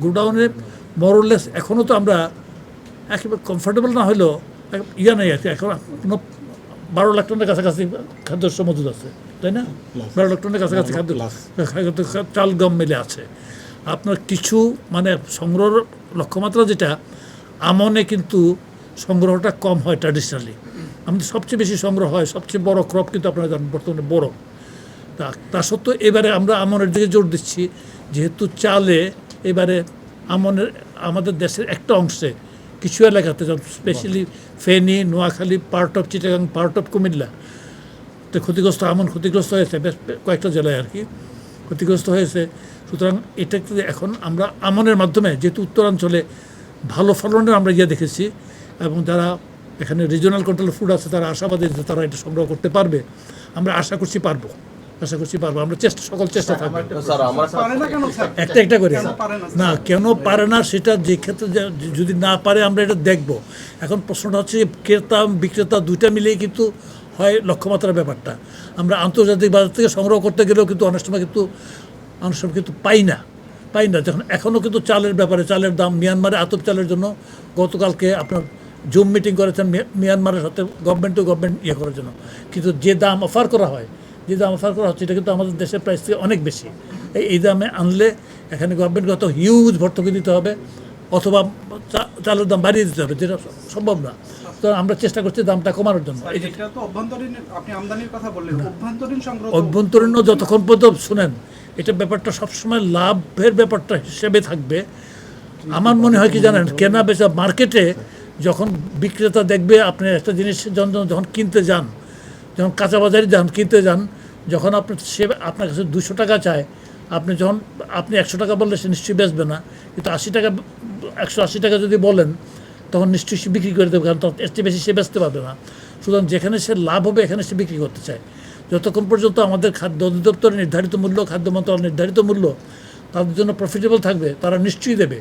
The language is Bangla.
গোডাউনে মরলেস এখনও তো আমরা একেবারে কমফোর্টেবল না হলেও ইয়া নেই আর কি এখন কোনো বারো লাখ টনের কাছাকাছি খাদ্যশস্য মজুদ আছে তাই না? বারো লাখ টনের কাছাকাছি খাদ্য খাদ্য চাল গম মিলে আছে। আপনার কিছু মানে সংগ্রহ লক্ষ্যমাত্রা যেটা আমনে কিন্তু সংগ্রহটা কম হয় ট্র্যাডিশনালি আমাদের সবচেয়ে বেশি সংগ্রহ হয় সবচেয়ে বড় ক্রপ কিন্তু আপনারা জানেন বর্তমানে বড় তা তা সত্ত্বেও এবারে আমরা আমনের দিকে জোর দিচ্ছি যেহেতু চালে এবারে আমনের, আমাদের দেশের একটা অংশে কিছু এলাকাতে specially Feni, Noakhali part of Chittagong part of Comilla, তো ক্ষতিগ্রস্ত, আমন ক্ষতিগ্রস্ত হয়েছে বেশ কয়েকটা জেলায় আর কি। ক্ষতিগ্রস্ত হয়েছে। সুতরাং এটাকে এখন আমরা আমনের মাধ্যমে যেহেতু উত্তরাঞ্চলে ভালো ফলনের আমরা ইয়ে দেখেছি এবং যারা এখানে রিজনাল কন্ট্রোল ফুড আছে, তারা আশাবাদী যে তারা এটা সংগ্রহ করতে পারবে। আমরা আশা করছি পারব। আশা করছি পারব। আমরা চেষ্টা সকল চেষ্টা থাকবে। স্যার আমার পারে না কেন স্যার? একটা একটা করে। না? না কেন পারে না সেটা যে ক্ষেত্রে যদি না পারে আমরা এটা দেখব। এখন প্রশ্নটা হচ্ছে ক্রেতা বিক্রেতা দুইটা মিলেই কিন্তু হয় লক্ষ্যমাত্রার ব্যাপারটা। আমরা আন্তর্জাতিক বাজার থেকে সংগ্রহ করতে গেলেও কিন্তু অনেক সময় কিন্তু অনেক সময় কিন্তু পাই না। পাই না। যখন এখনও কিন্তু চালের ব্যাপারে চালের দাম মিয়ানমারে আতপ চালের জন্য গতকালকে আপনার জুম মিটিং করেছেন মিয়ানমারের সাথে গভর্নমেন্ট টু গভর্নমেন্ট ইয়ে করার জন্য। কিন্তু যে দাম অফার করা হয় যে দাম অফার করা হচ্ছে এটা কিন্তু আমাদের দেশের প্রাইস থেকে অনেক বেশি। এই এই দামে আনলে এখানে গভর্নমেন্টকে হয়তো হিউজ ভর্তুকি দিতে হবে অথবা চা- চালের দাম বাড়িয়ে দিতে হবে যেটা সম্ভব না। তো আমরা চেষ্টা করছি দামটা কমানোর জন্য। অভ্যন্তরীণ অভ্যন্তরীণ যতক্ষণ পর্যন্ত শুনেন এটা ব্যাপারটা সবসময় লাভের ব্যাপারটা হিসেবে থাকবে। আমার মনে হয় কি জানেন কেনা বেচা মার্কেটে যখন বিক্রেতা দেখবে আপনি একটা জিনিস যখন যখন কিনতে যান যখন কাঁচা বাজারে যান, কিনতে যান, যখন আপনি সে আপনার কাছে দুশো টাকা চায়, আপনি যখন, আপনি একশো টাকা বললে সে নিশ্চয়ই বেচবে না। কিন্তু আশি টাকা, একশো আশি টাকা যদি বলেন, তখন নিশ্চয়ই সে বিক্রি করে দেবে, কারণ তখন এর চেয়ে বেশি সে বেচতে পারবে না। সুতরাং যেখানে সে লাভ হবে, এখানে সে বিক্রি করতে চায়। যতক্ষণ পর্যন্ত আমাদের খাদ্য অধিদপ্তরের নির্ধারিত মূল্য, খাদ্য মন্ত্রণালয় নির্ধারিত মূল্য, তাদের জন্য প্রফিটেবল থাকবে, তারা নিশ্চয়ই দেবে।